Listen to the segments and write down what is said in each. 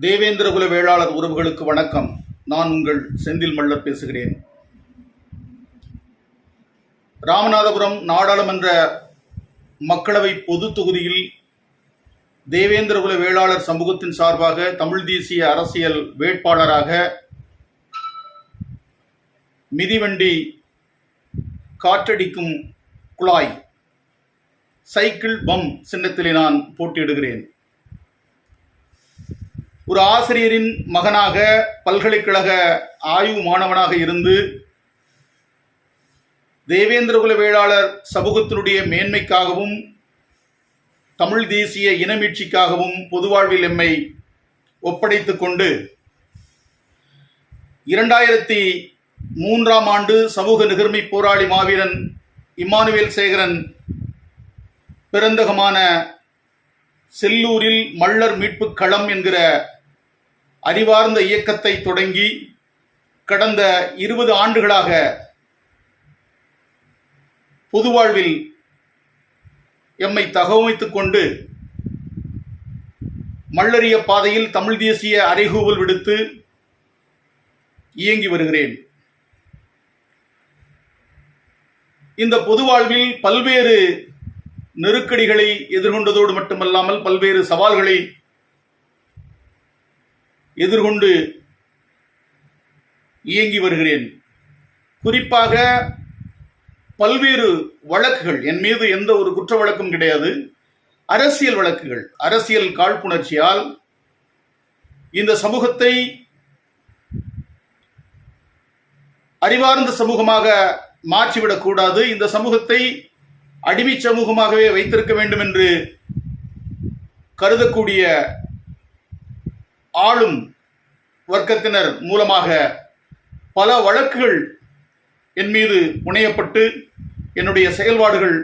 தேவேந்திரகுல வேளாளர் உறவுகளுக்கு வணக்கம். நான் உங்கள் செந்தில் மல்லர் பேசுகிறேன். ராமநாதபுரம் நாடாளுமன்ற மக்களவை பொது தொகுதியில் தேவேந்திரகுல வேளாளர் சமூகத்தின் சார்பாக தமிழ் தேசிய அரசியல் வேட்பாளராக மிதிவண்டி காற்றடிக்கும் குழாய் சைக்கிள் பம் சின்னத்திலே நான் போட்டியிடுகிறேன். ஒரு ஆசிரியரின் மகனாக பல்கலைக்கழக ஆய்வு மாணவனாக இருந்து தேவேந்திரகுல வேளாளர் சமூகத்தினுடைய மேன்மைக்காகவும் தமிழ் தேசிய இனமீட்சிக்காகவும் பொதுவாழ்வில் எம்மை ஒப்படைத்துக் கொண்டு இரண்டாயிரத்தி மூன்றாம் ஆண்டு சமூக நிகர்மை போராளி மாவீரன் இம்மானுவேல் சேகரன் பிறந்தகமான செல்லூரில் மள்ளர் மீட்புக் களம் என்கிற அறிவார்ந்த இயக்கத்தை தொடங்கி கடந்த இருபது ஆண்டுகளாக பொது வாழ்வில் எம்மை தகவமைத்துக் கொண்டு மல்லறிய பாதையில் தமிழ் தேசிய அறைகூவல் விடுத்து இயங்கி வருகிறேன். இந்த பொது வாழ்வில் பல்வேறு நெருக்கடிகளை எதிர்கொண்டதோடு மட்டுமல்லாமல் பல்வேறு சவால்களை எதிர்கொண்டு இயங்கி வருகிறேன். குறிப்பாக பல்வேறு வழக்குகள் என் மீது எந்த ஒரு குற்ற வழக்கும் கிடையாது. அரசியல் வழக்குகள் அரசியல் காழ்ப்புணர்ச்சியால் இந்த சமூகத்தை அறிவார்ந்த சமூகமாக மாற்றிவிடக்கூடாது இந்த சமூகத்தை அடிமை சமூகமாகவே வைத்திருக்க வேண்டும் என்று கருதக்கூடிய ஆளும் வர்க்கத்தினர் மூலமாக பல வழக்குகள் என் மீது புனையப்பட்டு என்னுடைய செயல்பாடுகள்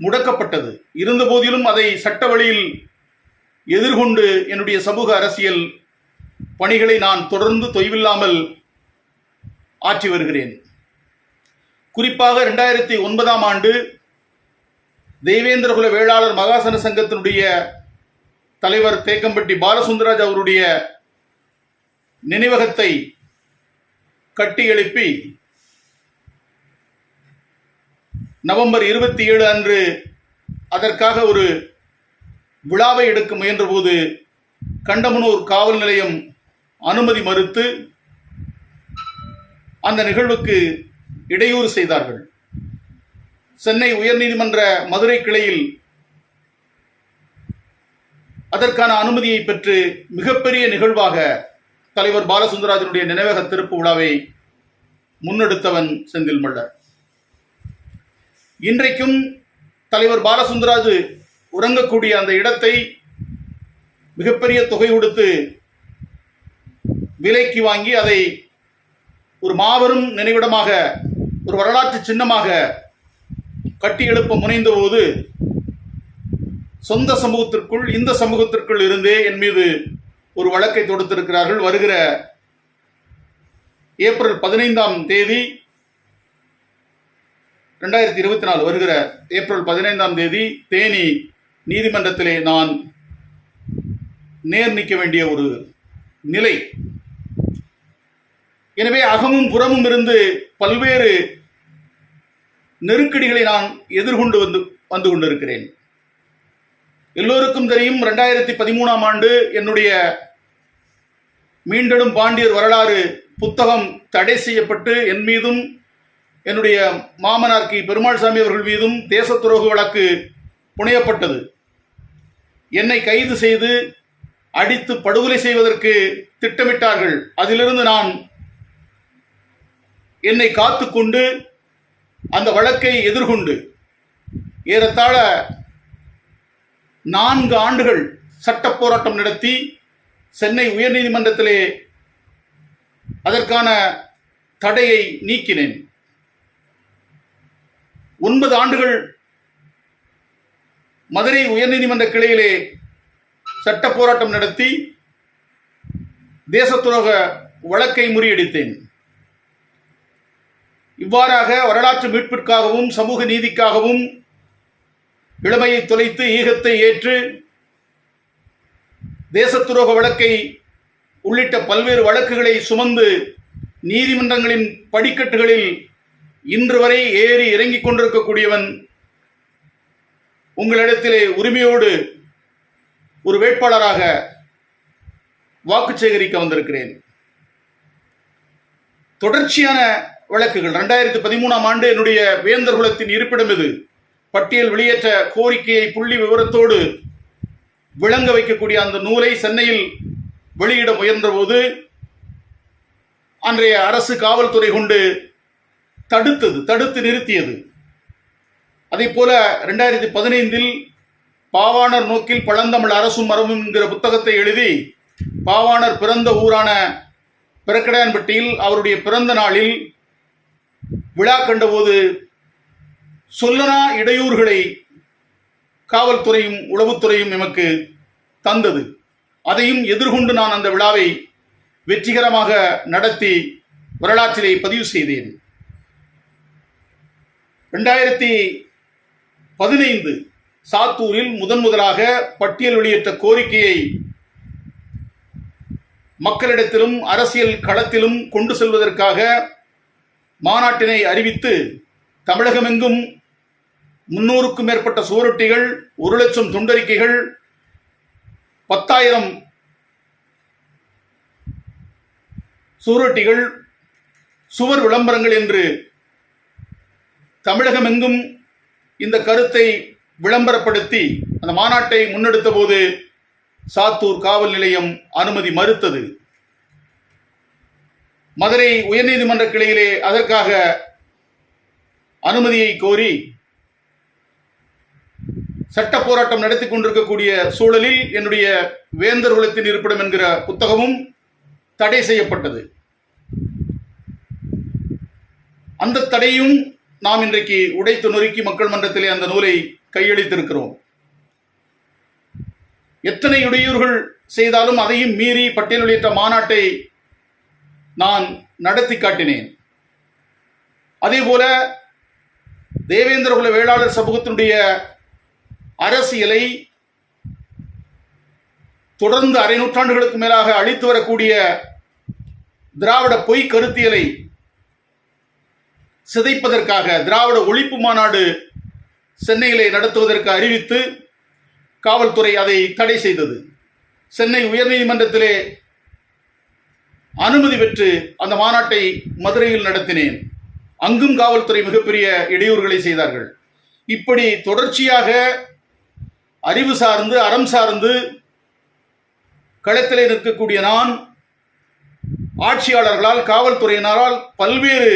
முடக்கப்பட்டது. இருந்தபோதிலும் அதை சட்ட வழியில் எதிர்கொண்டு என்னுடைய சமூக அரசியல் பணிகளை நான் தொடர்ந்து தொய்வில்லாமல் ஆற்றி வருகிறேன். குறிப்பாக ரெண்டாயிரத்தி ஒன்பதாம் ஆண்டு தெய்வேந்திரகுல வேளாளர் மகாசன சங்கத்தினுடைய தலைவர் தேக்கம்பட்டி பாலசுந்தராஜ் அவருடைய நினைவகத்தை கட்டி எழுப்பி நவம்பர் இருபத்தி ஏழு அன்று அதற்காக ஒரு விழாவை எடுக்க முயன்றபோது கண்டமனூர் காவல் நிலையம் அனுமதி மறுத்து அந்த நிகழ்வுக்கு இடையூறு செய்தார்கள். சென்னை உயர்நீதிமன்ற மதுரை கிளையில் அதற்கான அனுமதியை பெற்று மிகப்பெரிய நிகழ்வாக தலைவர் பாலசுந்தராஜனுடைய நினைவக திறப்பு விழாவை முன்னெடுத்தவன் செந்தில் மல்லர் இன்றைக்கும் தலைவர் பாலசுந்தராஜ் உறங்கக்கூடிய அந்த இடத்தை மிகப்பெரிய தொகை கொடுத்து விலைக்கு வாங்கி அதை ஒரு மாபெரும் நினைவிடமாக ஒரு வரலாற்று சின்னமாக கட்டி எழுப்ப முனைந்த போது சொந்த சமூகத்திற்குள் இந்த சமூகத்திற்குள் இருந்தே என் மீது ஒரு வழக்கை தொடுத்திருக்கிறார்கள். வருகிற ஏப்ரல் பதினைந்தாம் தேதி ரெண்டாயிரத்தி இருபத்தி நாலு வருகிற ஏப்ரல் பதினைந்தாம் தேதி தேனி நீதிமன்றத்திலே நான் நேர் நிற்க வேண்டிய ஒரு நிலை. எனவே அகமும் புறமும் இருந்து பல்வேறு நெருக்கடிகளை நான் எதிர்கொண்டு வந்து வந்து கொண்டிருக்கிறேன். எல்லோருக்கும் தெரியும் ரெண்டாயிரத்தி பதிமூணாம் ஆண்டு என்னுடைய மீண்டெடும் பாண்டியர் வரலாறு புத்தகம் தடை செய்யப்பட்டு என் மீதும் என்னுடைய மாமனார் கி. பெருமாள்சாமி அவர்கள் மீதும் தேச துரோக வழக்கு புனையப்பட்டது. என்னை கைது செய்து அடித்து படுகொலை செய்வதற்கு திட்டமிட்டார்கள். அதிலிருந்து நான் என்னை காத்துக்கொண்டு அந்த வழக்கை எதிர்கொண்டு ஏறத்தாழ நான்கு ஆண்டுகள் சட்ட போராட்டம் நடத்தி சென்னை உயர்நீதிமன்றத்திலே அதற்கான தடையை நீக்கினேன். ஒன்பது ஆண்டுகள் மதுரை உயர்நீதிமன்ற கிளையிலே சட்ட போராட்டம் நடத்தி தேசத்துரோக வழக்கை முறியடித்தேன். இவ்வாறாக வரலாற்று மீட்பிற்காகவும் சமூக நீதிக்காகவும் இளமையை தொலைத்து ஈகத்தை ஏற்று தேசத்துரோக வழக்கை உள்ளிட்ட பல்வேறு வழக்குகளை சுமந்து நீதிமன்றங்களின் படிக்கட்டுகளில் இன்று வரை ஏறி இறங்கிக் கொண்டிருக்கக்கூடியவன் உங்களிடத்திலே உரிமையோடு ஒரு வேட்பாளராக வாக்கு சேகரிக்க வந்திருக்கிறேன். தொடர்ச்சியான வழக்குகள். ரெண்டாயிரத்தி பதிமூணாம் ஆண்டு என்னுடைய வேந்தர் குலத்தின் இருப்பிடம் இது. பட்டியல் வெளியேற்ற கோரிக்கையை புள்ளி விவரத்தோடு விளங்க வைக்கக்கூடிய அந்த நூலை சென்னையில் வெளியிட முயன்றபோது அன்றைய அரசு காவல்துறை கொண்டு தடுத்தது தடுத்து நிறுத்தியது. அதே போல ரெண்டாயிரத்தி பதினைந்தில் பாவாணர் நோக்கில் பழந்தமிழ் அரசும் மரபும் என்கிற புத்தகத்தை எழுதி பாவாணர் பிறந்த ஊரான பிறக்கடையான்பட்டியில் அவருடைய பிறந்த நாளில் விழா கண்டபோது சொல்லனா இடையூறுகளை காவல்துறையும் உளவுத்துறையும் எமக்கு தந்தது. அதையும் எதிர்கொண்டு நான் அந்த விழாவை வெற்றிகரமாக நடத்தி வரலாற்றிலே பதிவு செய்தேன். ரெண்டாயிரத்தி பதினைந்து சாத்தூரில் முதன் முதலாக பட்டியல் வெளியிட்ட கோரிக்கையை மக்களிடத்திலும் அரசியல் களத்திலும் கொண்டு செல்வதற்காக மாநாட்டினை அறிவித்து தமிழகமெங்கும் முன்னூறுக்கும் மேற்பட்ட சுவரொட்டிகள் ஒரு லட்சம் துண்டறிக்கைகள் பத்தாயிரம் சுவரொட்டிகள் சுவர் விளம்பரங்கள் என்று தமிழகம் எங்கும் இந்த கருத்தை விளம்பரப்படுத்தி அந்த மாநாட்டை முன்னெடுத்த போது சாத்தூர் காவல் நிலையம் அனுமதி மறுத்தது. மதுரை உயர்நீதிமன்ற கிளையிலே அதற்காக அனுமதியை கோரி சட்ட போராட்டம் நடத்தி கொண்டிருக்கக்கூடிய சூழலில் என்னுடைய வேந்தர் குலத்தின் இருப்பிடம் என்கிற புத்தகமும் தடை செய்யப்பட்டது. அந்த தடையும் நாம் இன்றைக்கு உடைத்து நொறுக்கி மக்கள் மன்றத்திலே அந்த நூலை கையளித்திருக்கிறோம். எத்தனை இடையூறுகள் செய்தாலும் அதையும் மீறி பட்டியல் மாநாட்டை நான் நடத்தி காட்டினேன். அதேபோல தேவேந்திரகுல வேளாளர் சமூகத்தினுடைய அரசியலை தொடர்ந்து அரை நூற்றாண்டுகளுக்கு மேலாக அழித்து வரக்கூடிய திராவிட பொய் கருத்தியலை சிதைப்பதற்காக திராவிட ஒழிப்பு மாநாடு சென்னையிலே நடத்துவதற்கு அறிவித்து காவல்துறை அதை தடை செய்தது. சென்னை உயர்நீதிமன்றத்திலே அனுமதி பெற்று அந்த மாநாட்டை மதுரையில் நடத்தினேன். அங்கும் காவல்துறை மிகப்பெரிய இடையூறுகளை செய்தார்கள். இப்படி தொடர்ச்சியாக அறிவு சார்ந்து அறம் சார்ந்து களத்திலே நிற்கக்கூடிய நான் ஆட்சியாளர்களால் காவல்துறையினரால் பல்வேறு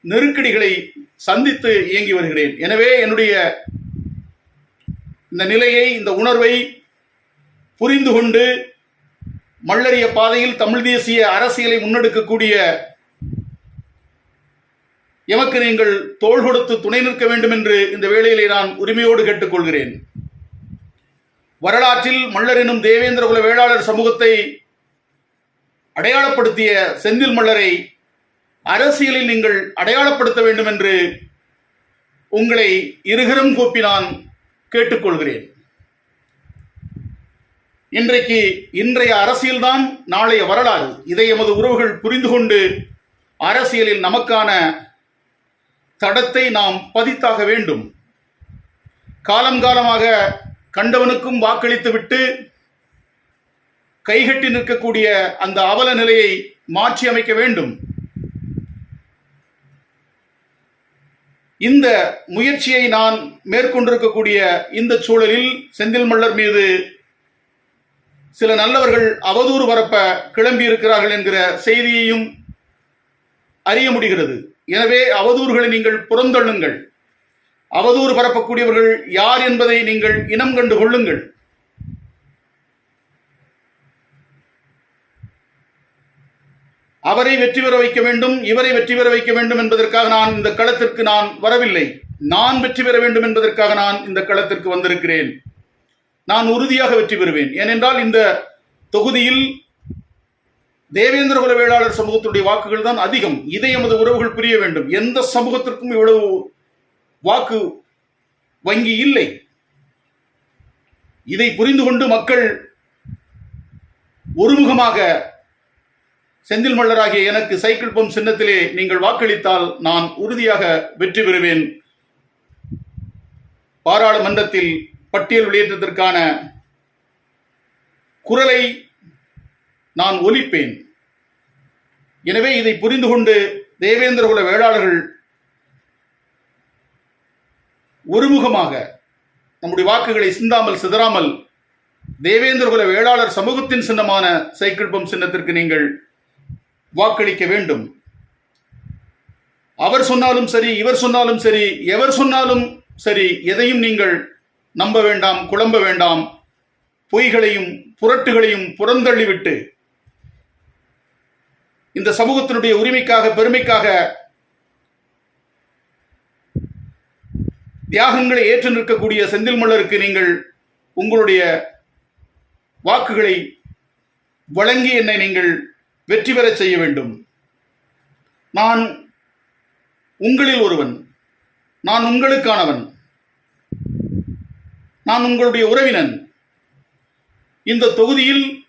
நெருக்கடிகளை சந்தித்து இயங்கி வருகிறேன். எனவே என்னுடைய இந்த நிலையை இந்த உணர்வை புரிந்து கொண்டு மல்லறிய பாதையில் தமிழ் தேசிய அரசியலை முன்னெடுக்கக்கூடிய எமக்கு நீங்கள் தோள் கொடுத்து துணை நிற்க வேண்டும் என்று இந்த வேளையிலே நான் உரிமையோடு கேட்டுக்கொள்கிறேன். வரலாற்றில் மல்லர் எனும் தேவேந்திரகுல வேளாளர் சமூகத்தை அடையாளப்படுத்திய செந்தில் மல்லரை அரசியலில் நீங்கள் அடையாளப்படுத்த வேண்டும் என்று உங்களை இருகரம் கூப்பி நான் கேட்டுக்கொள்கிறேன். இன்றைக்கு இன்றைய அரசியல்தான் நாளைய வரலாறு. இதை எமது உறவுகள் புரிந்து கொண்டு அரசியலில் நமக்கான தடத்தை நாம் பதித்தாக வேண்டும். காலம் காலமாக கண்டவனுக்கும் வாக்களித்துவிட்டு கைகட்டி நிற்கக்கூடிய அந்த அவல நிலையை மாற்றி அமைக்க வேண்டும். இந்த முயற்சியை நான் மேற்கொண்டிருக்கக்கூடிய இந்த சூழலில் செந்தில் மல்லர் மீது சில நல்லவர்கள் அவதூறு பரப்ப கிளம்பி இருக்கிறார்கள் என்கிற செய்தியையும் அறிய முடிகிறது. எனவே அவதூறுகளை நீங்கள் புறந்தள்ளுங்கள். அவதூறு பரப்பக்கூடியவர்கள் யார் என்பதை நீங்கள் இனம் கண்டு கொள்ளுங்கள். அவரை வெற்றி பெற வைக்க வேண்டும் இவரை வெற்றி பெற வைக்க வேண்டும் என்பதற்காக நான் இந்த களத்திற்கு நான் வரவில்லை. நான் வெற்றி பெற வேண்டும் என்பதற்காக நான் இந்த களத்திற்கு வந்திருக்கிறேன். நான் உறுதியாக வெற்றி பெறுவேன். ஏனென்றால் இந்த தொகுதியில் தேவேந்திர குல வேளாளர் சமூகத்துடைய வாக்குகள் தான் அதிகம். இதை எமது உறவுகள் புரிய வேண்டும். எந்த சமூகத்திற்கும் இவ்வளவு வாக்கு வங்கி இல்லை. இதை புரிந்து கொண்டு மக்கள் ஒருமுகமாக செந்தில் மல்லராகிய எனக்கு சைக்கிள் பம்ப் சின்னத்திலே நீங்கள் வாக்களித்தால் நான் உறுதியாக வெற்றி பெறுவேன். பாராளுமன்றத்தில் பட்டியல் வெளியேற்றத்திற்கான குரலை நான் ஒலிப்பேன். எனவே இதை புரிந்து கொண்டு தேவேந்திரகுல வேளாளர்கள் ஒருமுகமாக நம்முடைய வாக்குகளை சிந்தாமல் சிதறாமல் தேவேந்திரகுல வேளாளர் சமூகத்தின் சின்னமான சைக்கிள் பம்ப் சின்னத்திற்கு நீங்கள் வாக்களிக்க வேண்டும். அவர் சொன்னாலும் சரி இவர் சொன்னாலும் சரி எவர் சொன்னாலும் சரி எதையும் நீங்கள் நம்ப வேண்டாம் குழம்ப வேண்டாம். பொய்களையும் புரட்டுகளையும் புறந்தள்ளிவிட்டு இந்த சமூகத்தினுடைய உரிமைக்காக பெருமைக்காக தியாகங்களை ஏற்று நிற்கக்கூடிய செந்தில் மல்லருக்கு நீங்கள் உங்களுடைய வாக்குகளை வழங்கி என்னை நீங்கள் வெற்றி பெறச் செய்ய வேண்டும். நான் உங்களில் ஒருவன். நான் உங்களுக்கானவன். நான் உங்களுடைய உறவினன். இந்த தொகுதியில்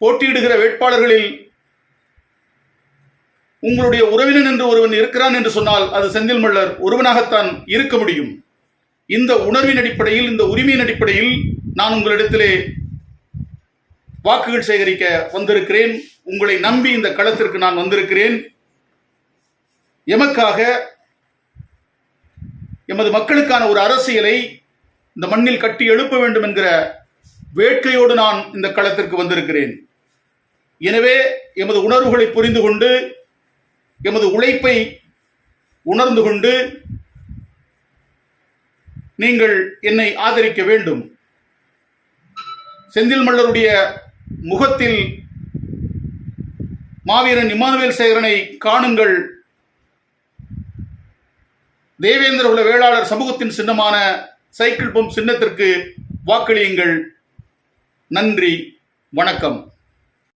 போட்டியிடுகிற வேட்பாளர்களில் உங்களுடைய உறவினன் என்று ஒருவன் இருக்கிறான் என்று சொன்னால் அது செந்தில் மல்லர் ஒருவனாகத்தான் இருக்க முடியும். இந்த உணர்வின் அடிப்படையில் இந்த உரிமையின் அடிப்படையில் நான் உங்களிடத்திலே வாக்குகள் சேகரிக்க வந்திருக்கிறேன். உங்களை நம்பி இந்த களத்திற்கு நான் வந்திருக்கிறேன். எமக்காக எமது மக்களுக்கான ஒரு அரசியலை இந்த மண்ணில் கட்டி எழுப்ப வேண்டும் என்கிற வேட்கையோடு நான் இந்த களத்திற்கு வந்திருக்கிறேன். எனவே எமது உணர்வுகளை புரிந்து கொண்டு எமது உழைப்பை உணர்ந்து கொண்டு நீங்கள் என்னை ஆதரிக்க வேண்டும். செந்தில் மல்லருடைய முகத்தில் மாவீரன் இமானுவேல் சேகரனை காணுங்கள். தேவேந்திர தேவேந்திரகுல வேளாளர் சமூகத்தின் சின்னமான சைக்கிள் பம்ப் சின்னத்திற்கு வாக்களியுங்கள். நன்றி வணக்கம்.